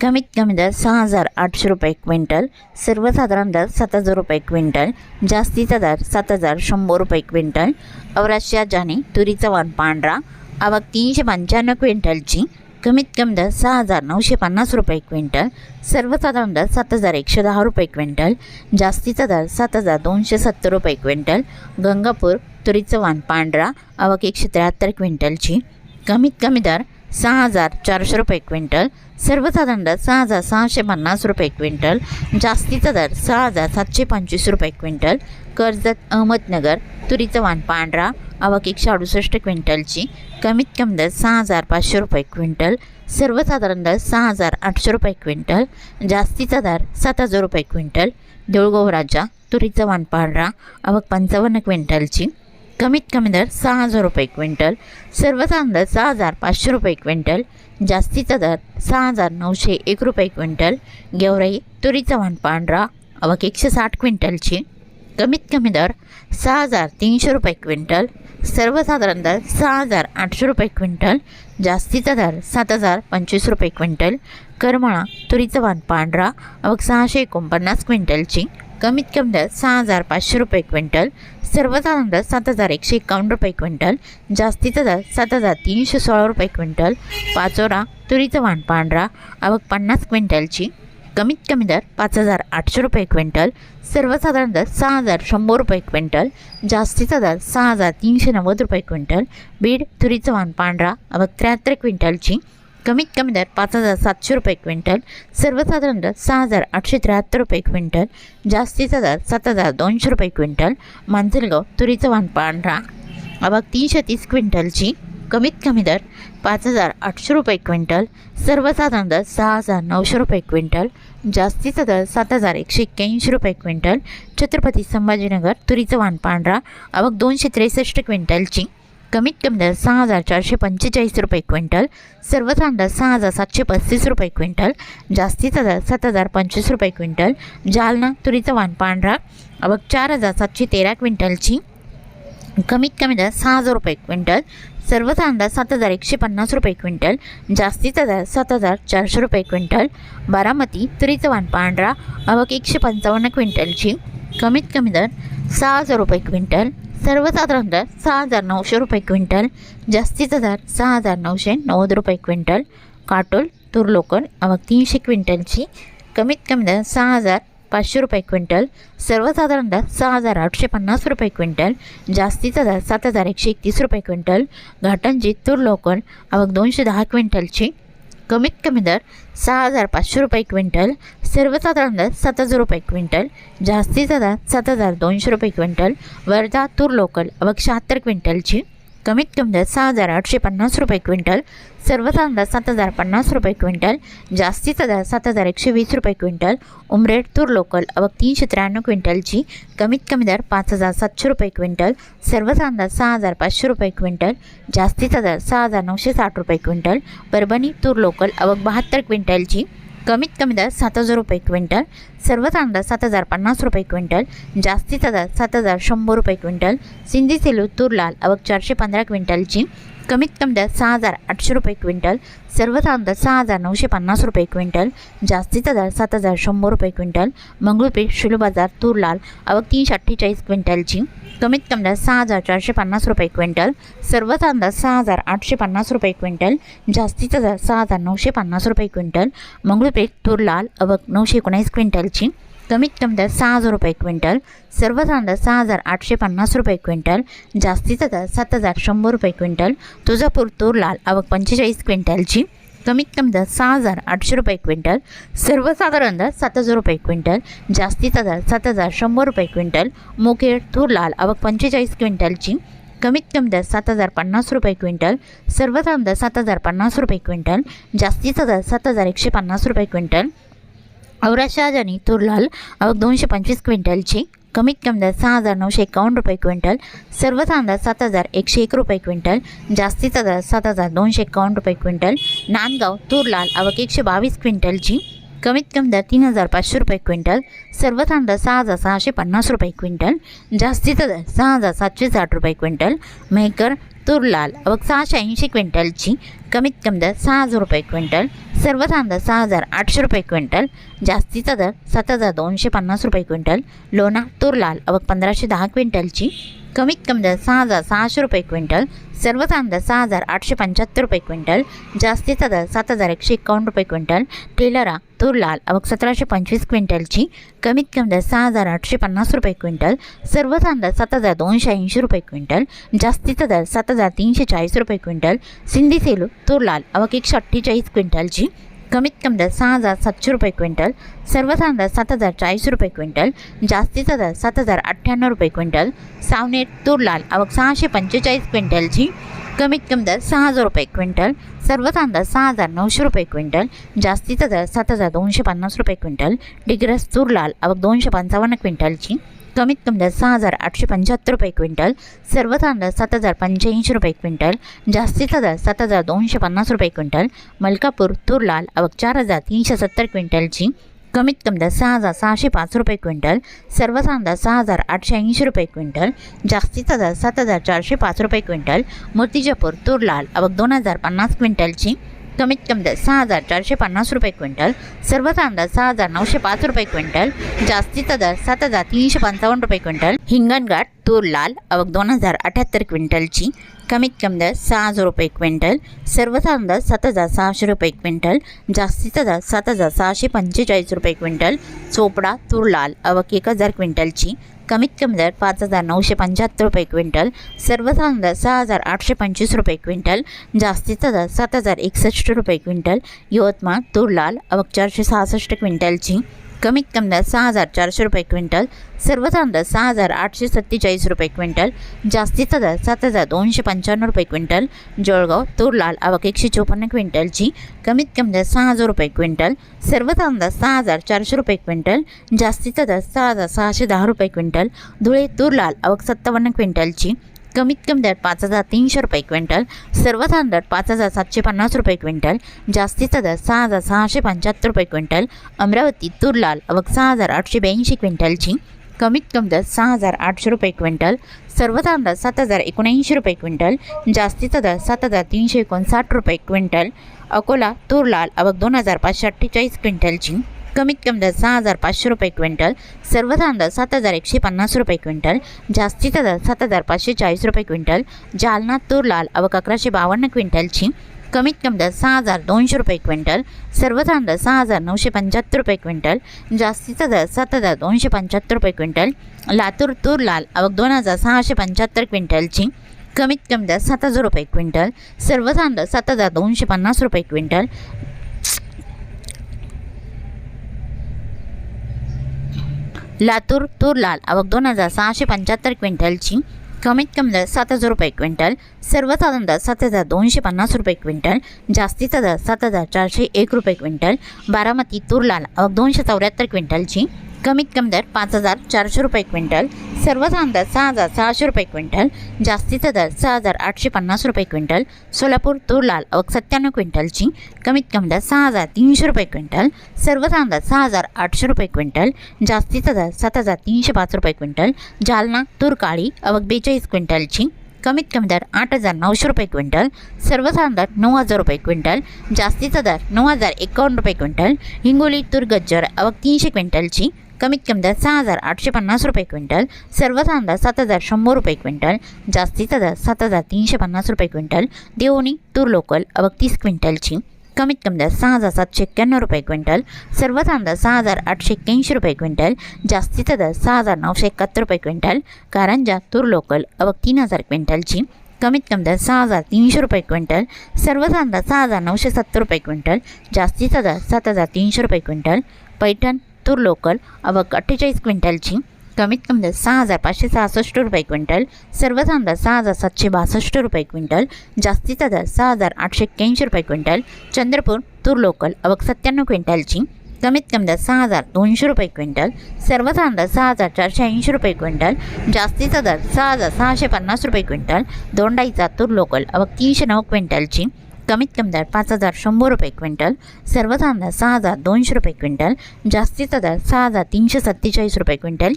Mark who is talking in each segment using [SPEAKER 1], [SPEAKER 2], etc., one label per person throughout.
[SPEAKER 1] कमीत कमी दर सहा हजार आठशे रुपये क्विंटल सर्वसाधारण दर सात हजार रुपये क्विंटल जास्तीचा दर सात हजार शंभर रुपये क्विंटल अवराश्या जाणे तुरीचा वाण पांढरा आवक तीनशे पंच्याण्णव क्विंटलची कमीत कमी दर सहा हजार नऊशे पन्नास रुपये क्विंटल सर्वसाधारण दर सात हजार एकशे दहा रुपये क्विंटल जास्तीचा दर सात हजार दोनशे सत्तर रुपये क्विंटल गंगापूर तुरीचं वाण पांढरा आवक एकशे त्र्याहत्तर क्विंटलची कमीत कमी दर सहा हजार चारशे रुपये क्विंटल. सर्वसाधारण दर सहा हजार सहाशे पन्नास रुपये क्विंटल. जास्तीचा दर सहा हजार सातशे पंचवीस रुपये क्विंटल. कर्जत अहमदनगर तुरीचं वाण पांढरा आवक एकशे अडुसष्ट क्विंटलची. कमीत कमी दर सहा हजार पाचशे रुपये क्विंटल. सर्वसाधारण दर सहा हजार आठशे रुपये क्विंटल. जास्तीचा दर सात हजार रुपये क्विंटल. देऊळगाव राजा तुरीचं वाण पांढरा आवक पंचावन्न क्विंटलची. कमीत कमी दर सहा हजार रुपये क्विंटल सर्वसाधारण दर सहा हजार पाचशे रुपये क्विंटल जास्तीचा दर सहा हजार नऊशे एक रुपये क्विंटल गेवराई तुरीचा वाण पांढरा अवक एकशे साठ क्विंटलची. कमीत कमी दर सहा हजार तीनशे रुपये क्विंटल सर्वसाधारण दर सहा हजार आठशे रुपये क्विंटल जास्तीचा दर सात हजार पंचवीस रुपये क्विंटल करमळा तुरीचं वाण पांढरा अवघ सहाशे एकोणपन्नास क्विंटलची. कमीत कमी दर सहा हजार पाचशे रुपये क्विंटल सर्वसाधारण दर सात हजार एकशे एकावन्न रुपये क्विंटल जास्तीचा दर सात हजार तीनशे सोळा रुपये क्विंटल पाचोरा तुरीचं वाण पांढरा आवक पन्नास क्विंटलची कमीत कमी दर पाच हजार आठशे रुपये क्विंटल सर्वसाधारण दर सहा हजार शंभर रुपये क्विंटल जास्तीचा दर सहा हजार तीनशे नव्वद रुपये क्विंटल बीड तुरीचं वाण पांढरा आवक त्र्याहत्तर क्विंटलची कमीत कमी दर पाच हजार सातशे रुपये क्विंटल सर्वसाधारण दर सहा हजार आठशे त्र्याहत्तर रुपये क्विंटल जास्तीचा दर सात हजार दोनशे रुपये क्विंटल मांजलगाव तुरीचं वाण पांढरा. अबाग तीनशे तीस क्विंटलची कमीत कमी दर पाच हजार आठशे रुपये क्विंटल सर्वसाधारण दर सहा हजार नऊशे रुपये क्विंटल जास्तीचा दर सात हजार एकशे एक्क्याऐंशी रुपये क्विंटल छत्रपती संभाजीनगर तुरीचं वाण पांढरा. आवक दोनशे त्रेसष्ट क्विंटलची कमीत कमी दर सहा हजार चारशे पंचेचाळीस रुपये क्विंटल सर्वसाधारण दर सहा हजार सातशे पस्तीस रुपये क्विंटल जास्तीचा दर सात हजार पंचवीस रुपये क्विंटल जालना तुरीचं वाण पांढरा आवक चार हजार सातशे तेरा क्विंटलची कमीत कमी दर सहा हजार रुपये क्विंटल सर्वसाधारण दर सात हजार एकशे पन्नास रुपये क्विंटल जास्तीचा दर सात हजार चारशे रुपये क्विंटल बारामती तुरीचं वाण पांढरा आवक एकशे पंचावन्न क्विंटलची कमीत कमी दर सहा हजार रुपये क्विंटल सर्वसाधारण दर सहा हजार नऊशे रुपये क्विंटल जास्तीचा दर सहा हजार नऊशे नव्वद रुपये क्विंटल काटोल तूर लोकल आवक तीनशे क्विंटलची कमीत कमी दर सहा हजार पाचशे रुपये क्विंटल सर्वसाधारण दर सहा हजार आठशे पन्नास रुपये क्विंटल जास्तीचा दर सात हजार एकशे एकतीस रुपये क्विंटल घाटांची तूर लोकल आवक दोनशे दहा क्विंटलची कमीत कमी दर सहा हजार पाचशे रुपये क्विंटल सर्वसाधारण दर सात हजार रुपये क्विंटल जास्तीचा दर सात हजार दोनशे रुपये क्विंटल वर्धा तूर लोकल अव शहात्तर क्विंटलची कमीत कमी दर सहा हजार आठशे पन्नास रुपये क्विंटल सर्वसाधारण अंदाज सात हजार पन्नास रुपये क्विंटल जास्तीचा दर सात हजार एकशे वीस रुपये क्विंटल उमरेड तूर लोकल अवक तीनशे त्र्याण्णव क्विंटलची कमीत कमी दर पाच हजार सातशे रुपये क्विंटल सर्वसाधारण दर सहा हजार पाचशे रुपये क्विंटल जास्तीचा दर सहा हजार नऊशे साठ रुपये क्विंटल परभणी तूर लोकल आवक बहात्तर क्विंटलची कमीत कमी दर सात हजार रुपये क्विंटल सर्व दर सात हजार पन्नास रुपये क्विंटल जास्तीचा दर सात हजार शंभर रुपये क्विंटल सिंधी सेलू तूर लाल अवक चारशे पंधरा क्विंटलची कमीत कमी दर सहा हजार आठशे रुपये क्विंटल सर्व दर सहा हजार नऊशे पन्नास रुपये क्विंटल जास्तीचा दर सात हजार शंभर रुपये क्विंटल मंगळूरपेठ शिलू बाजार तूर लाल अवक तीनशे अठ्ठेचाळीस क्विंटलची कमीत कमी दर सहा हजार चारशे पन्नास रुपये क्विंटल सर्व दर सहा हजार आठशे पन्नास रुपये क्विंटल जास्तीचा दर सहा हजार नऊशे पन्नास रुपये क्विंटल मंगळूरपेठ तूर लाल अवक नऊशे एकोणीस क्विंटलची कमीत कमी दर सहा हजार रुपये क्विंटल. सर्वसाधारण दर सहा हजार आठशे पन्नास रुपये क्विंटल. जास्तीचा दर सात हजार शंभर रुपये क्विंटल. तुळजापूर तूर लाल आवक पंचेचाळीस क्विंटलची. कमीत कमी दर सहा हजार आठशे रुपये क्विंटल. सर्वसाधारण दर सात हजार रुपये क्विंटल. जास्तीचा दर सात हजार शंभर रुपये क्विंटल. मुखेड तूर लाल आवक पंचेचाळीस क्विंटलची. कमीत कमी दर सात हजार पन्नास रुपये क्विंटल. सर्वसाधारण दर सात हजार पन्नास रुपये क्विंटल. जास्तीचा दर सात हजार एकशे पन्नास रुपये क्विंटल. औराज शहाजानी तूर लाल आवक दोनशे पंचवीस क्विंटलची कमीत कमी दर सहा हजार नऊशे एकावन्न रुपये क्विंटल सर्वसाधारण दर सात हजार एकशे एक रुपये क्विंटल जास्तीचा दर सात हजार दोनशे एकावन्न रुपये क्विंटल नांदगाव तूर लाल आवक एकशे बावीस क्विंटलची कमीत कमी दर तीन हजार पाचशे रुपये क्विंटल सर्वसाधारण दर सहा हजार सहाशे पन्नास रुपये क्विंटल जास्तीचा दर सहा हजार सातशे साठ रुपये क्विंटल मेहकर तूर लाल सहाशे ऐंशी क्विंटलची कमीत कमी दर सहा हजार रुपये क्विंटल सर्व कांदा सहा हजार आठशे रुपये क्विंटल जास्तीचा दर सात हजार दोनशे पन्नास रुपये क्विंटल लोणा तूर लाल अवघ पंधराशे दहा क्विंटलची कमीत कमी दर सहा हजार सहाशे रुपये क्विंटल सर्वसाधारण दर सहा हजार आठशे पंच्याहत्तर रुपये क्विंटल जास्तीचा दर सात हजार एकशे एकावन्न रुपये क्विंटल टेलरा तूर लाल आवक सतराशे पंचवीस क्विंटलची कमीत कमी दर सहा हजार आठशे पन्नास रुपये क्विंटल सर्वसाधारण दर सात हजार दोनशे ऐंशी रुपये क्विंटल जास्तीचा दर सात हजार तीनशे चाळीस रुपये क्विंटल सिंधी सेलू तूर लाल आवक एकशे अठ्ठेचाळीस क्विंटलची कमीत कमी दर सहा हजार सातशे रुपये क्विंटल सर्वसाधारण दर सात हजार चाळीस रुपये क्विंटल जास्तीचा दर सात हजार अठ्ठ्याण्णव रुपये क्विंटल सावनेर तूर लाल आवक सहाशे पंचेचाळीस क्विंटलची कमीत कमी दर सहा हजार रुपये क्विंटल सर्वसाधारण दर सहा हजार नऊशे रुपये क्विंटल जास्तीचा दर सात हजार दोनशे पन्नास रुपये क्विंटल डिग्रस तूर लाल आवक दोनशे पंचावन्न क्विंटलची कमीत कमी सहा हजार आठशे पंच्याहत्तर रुपये क्विंटल सर्व तांदळ सात हजार पंच्याऐंशी रुपये क्विंटल जास्तीचा दर सात हजार दोनशे पन्नास रुपये क्विंटल मलकापूर तूर लाल आवक चार हजार तीनशे सत्तर क्विंटलची कमीत कमी दर सहा हजार सहाशे पाच रुपये क्विंटल सर्व दर सहा हजार आठशे ऐंशी रुपये क्विंटल जास्तीचा दर सात हजार चारशे पाच रुपये क्विंटल मूर्तिजापूर तूर लाल आवक दोन हजार पन्नास क्विंटलची कमीत कमी दर सहा हजार चारशे पन्नास रुपये क्विंटल सर्वसाधारण दर सहा हजार नऊशे पाच रुपये क्विंटल जास्तीचा दर सात हजार तीनशे पंचावन्न रुपये क्विंटल. हिंगणघाट तूर लाल आवक दोन हजार अठ्याहत्तर क्विंटलची कमीत कमी दर सहा हजार रुपये क्विंटल सर्वसाधारण दर सात हजार सहाशे रुपये क्विंटल जास्तीचा दर सात हजार सहाशे पंचेचाळीस रुपये क्विंटल. चोपडा तूर लाल आवक एक हजार क्विंटलची कमीत कमी दर पाच हजार नऊशे पंच्याहत्तर रुपये क्विंटल सर्वसाधारण दर सहा हजार आठशे पंचवीस रुपये क्विंटल जास्तीचा दर सात हजार एकसष्ट रुपये क्विंटल यवतमाळ तूर लाल चारशे सहासष्ट क्विंटलची कमीत कमी दर सहा हजार चारशे रुपये क्विंटल सर्वसाधारण दर सहा हजार आठशे सत्तेचाळीस रुपये क्विंटल जास्तीचा दर सात हजार दोनशे पंच्याण्णव रुपये क्विंटल जळगाव तूर लाल आवक एकशे चोपन्न क्विंटलची कमीत कमी दर सहा हजार रुपये क्विंटल सर्वसाधारण दर सहा हजार चारशे रुपये क्विंटल जास्तीचा दर सहा हजार सहाशे दहा रुपये क्विंटल धुळे तूर लाल आवक सत्तावन्न क्विंटलची कमीत कमी दर पाच हजार तीनशे रुपये क्विंटल सर्वसाधारण दर पाच हजार सातशे पन्नास रुपये क्विंटल जास्तीचा दर सहा हजार सहाशे पंच्याहत्तर रुपये क्विंटल अमरावती तूर लाल सहा हजार आठशे ब्याऐंशी क्विंटलची कमीत कमी दर सहा हजार आठशे रुपये क्विंटल सर्वसाधारण दर सात हजार एकोणऐंशी रुपये क्विंटल जास्तीचा दर सात हजार तीनशे एकोणसाठ रुपये क्विंटल अकोला तूर लाल दोन हजार पाचशे अठ्ठेचाळीस क्विंटलची कमीत कमी दर सहा हजार पाचशे रुपये क्विंटल सर्वसाधारण दर सात हजार एकशे पन्नास रुपये क्विंटल जास्तीचा दर सात हजार पाचशे चाळीस रुपये क्विंटल जालना तूर लाल आवक अकराशे बावन्न क्विंटलची कमीत कमी दर सहा हजार दोनशे रुपये क्विंटल सर्वसाधारण दर सहा हजार नऊशे पंच्याहत्तर रुपये क्विंटल जास्तीचा दर सात हजार दोनशे पंच्याहत्तर रुपये क्विंटल लातूर तूर लाल आवक दोन हजार सहाशे पंच्याहत्तर क्विंटलची कमीत कमी दर सात हजार रुपये क्विंटल सर्वसाधारण दर सात हजार दोनशे पन्नास रुपये क्विंटल लातूर तूर लाल आवक दोन हजार सहाशे पंच्याहत्तर क्विंटलची. कमीत कमी दर सात हजार रुपये क्विंटल. सर्वसाधारण दर सात हजार दोनशे पन्नास रुपये क्विंटल. जास्तीचा दर सात हजार चारशे एक रुपये क्विंटल. बारामती तूर लाल आवक दोनशे चौऱ्याहत्तर क्विंटलची. कमीत कमी दर पाच हजार चारशे रुपये क्विंटल सर्वसाधारण दर सहा हजार सहाशे रुपये क्विंटल जास्तीचा दर सहा हजार आठशे पन्नास रुपये क्विंटल सोलापूर तूर लाल अवक सत्त्याण्णव क्विंटलची कमीत कमी दर सहा हजार तीनशे रुपये क्विंटल सर्वसाधारण दर सहा हजार आठशे रुपये क्विंटल जास्तीचा दर सात हजार तीनशे पाच रुपये क्विंटल जालना तूर काळी अवक बेचाळीस क्विंटलची कमीत कमी दर आठ हजार नऊशे रुपये क्विंटल सर्वसाधारण दर नऊ हजार रुपये क्विंटल जास्तीचा दर नऊ हजार एकावन्न रुपये क्विंटल हिंगोली तूर गज्जर अवघ तीनशे क्विंटलची कमीत कमी दर सहा हजार आठशे पन्नास रुपये क्विंटल सर्व दर सात हजार शंभर रुपये क्विंटल जास्तीचा दर सात हजार तीनशे पन्नास रुपये क्विंटल देवणी तूर लोकल आवक तीस क्विंटलची. कमीत कमी दर सहा हजार सातशे एक्क्याण्णव रुपये क्विंटल सर्वसाधारण दर सहा हजार आठशे एक्क्याऐंशी रुपये क्विंटल जास्तीचा दर सहा हजार नऊशे एकाहत्तर रुपये क्विंटल कारंजा तूर लोकल आवक तीन हजार क्विंटलची. कमीत कमी दर सहा हजार तीनशे रुपये क्विंटल सर्व दर सहा हजार नऊशे सत्तर रुपये क्विंटल जास्तीचा दर सात हजार तीनशे रुपये क्विंटल पैठण तूर लोकल अवक अठ्ठेचाळीस क्विंटलची. कमीत कमी दर सहा हजार पाचशे सहासष्ट रुपये क्विंटल. सर्वसाधारण दर सहा हजार सातशे बासष्ट रुपये क्विंटल. जास्तीचा दर सहा हजार आठशे एक्क्याऐंशी रुपये क्विंटल. चंद्रपूर तूर लोकल अवक सत्त्याण्णव क्विंटलची. कमीत कमी दर सहा हजार दोनशे रुपये क्विंटल. सर्वसाधारण दर सहा हजार चारशे ऐंशी रुपये क्विंटल. जास्तीचा दर सहा हजार सहाशे पन्नास रुपये क्विंटल. दोंडाईचा तूर लोकल अवक तीनशे नऊ क्विंटलची. कमीत कमी दर पाच हजार शंभर रुपये क्विंटल सर्वसाधारण दर सहा हजार दोनशे रुपये क्विंटल जास्तीचा दर सहा हजार तीनशे सत्तेचाळीस रुपये क्विंटल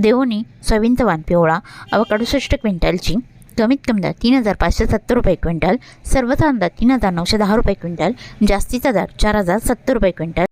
[SPEAKER 1] देवणी सोयाबीनचा पिवळा अवकडुसष्ट क्विंटलची कमीत कमी दर तीन हजार पाचशे सत्तर रुपये क्विंटल सर्वसाधारण दर तीन हजार नऊशे दहा रुपये क्विंटल जास्तीचा दर चार हजार सत्तर रुपये क्विंटल.